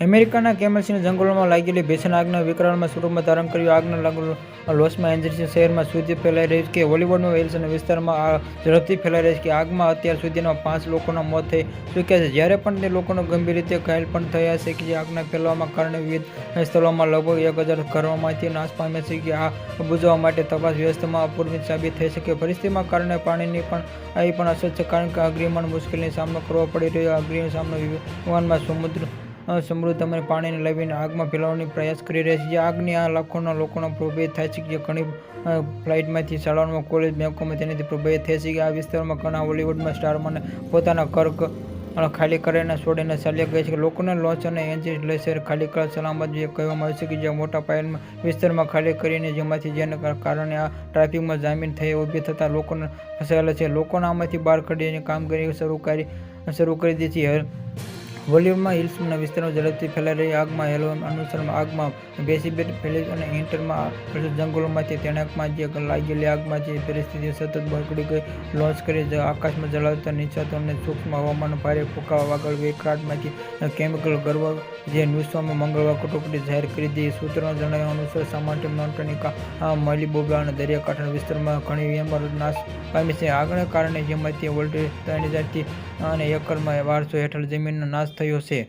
અમેરિકાના કેમલસીના જંગલોમાં લાગેલી ભીષણ આગના વિકરાળમાં સ્વરૂપમાં ધારણ કર્યું. આગના લોસમાં એન્જલ્સ શહેરમાં સુધી ફેલાઈ રહી કે હોલિવૂડના હિલ્સના વિસ્તારમાં ઝડપથી ફેલાઈ રહી છે કે આગમાં અત્યાર સુધીમાં પાંચ લોકોના મોત થઈ ચૂક્યા છે. જ્યારે પણ તે લોકોનો ગંભીર રીતે ઘાયલ પણ થયા છે કે જે આગના ફેલાવામાં કારણે વિવિધ સ્થળોમાં લગભગ એક હજાર ઘરોમાંથી નાશ પામ્યા છે કે આ બુઝાવવા માટે તપાસ વ્યવસ્થામાં અપૂરતી સાબિત થઈ શકે પરિસ્થિતિમાં કારણે પાણીની પણ અહીં પણ અસર છે કારણ કે અગ્રિમણ મુશ્કેલીનો સામનો કરવો પડી રહ્યો અગ્રિમ સામનો વિમાનમાં સમુદ્ર સમૃદ્ધ અને પાણીને લઈને આગમાં ફેલાવવાની પ્રયાસ કરી રહ્યા છે. જે આગની આ લાખોના લોકોનો પ્રભાવિત થાય છે જે ઘણી ફ્લાઇટમાંથી શાળાઓમાં, કોલેજ, બેંકોમાં તેનાથી પ્રભાવિત થાય છે કે આ વિસ્તારમાં ઘણા હોલિવૂડમાં સ્ટારમાં પોતાના કર્ક ખાલી કરીને છોડીને ચાલ્યા ગયા છે કે લોકોને લોન્ચ અને એન્જિન લેસર ખાલી કર, સલામત જે કહેવામાં આવે છે કે જે મોટા પાયામાં વિસ્તારમાં ખાલી કરીને જેમાંથી જેના કારણે આ ટ્રાફિકમાં જામીન થઈ ઊભી થતાં લોકોને ફસાયેલા છે. લોકોને આમાંથી બહાર કાઢીને કામગીરી શરૂ કરી શરૂ કરી દીધી વોલ્યુમમાં હિલ્સના વિસ્તારમાં ઝડપથી ફેલાઈ રહી આગમાં હેલોન અનુસરમાં આગમાં બેસીબેટ ફેલેજ અને ઇન્ટરમાં જંગલોમાંથી તેનાકમાં જે લાગેલી આગમાં જે પરિસ્થિતિ સતત બગડી ગઈ, લોન્ચ કરી આકાશમાં જલાવતા નિશાતોને સૂક્ષ્મ હવામાન ભારે ફૂંકાવા આગળ વેકરાટમાંથી કેમિકલ ગર્વ જે ન્યૂઝમાં મંગળવાર કટોકટી જાહેર કરી દીધી. સૂત્રોના જણાવ્યા અનુસાર, સામાન્ય મોન્ટનિકા મલીબોબા અને દરિયાકાંઠાના વિસ્તારમાં ઘણી ઇમારત નાશ પામી છે. આગને કારણે જેમાંથી વોલ્ટેજ ત્રણ હજારથી અને એકરમાં વારસો હેઠળ જમીનનો નાશ થયો છે.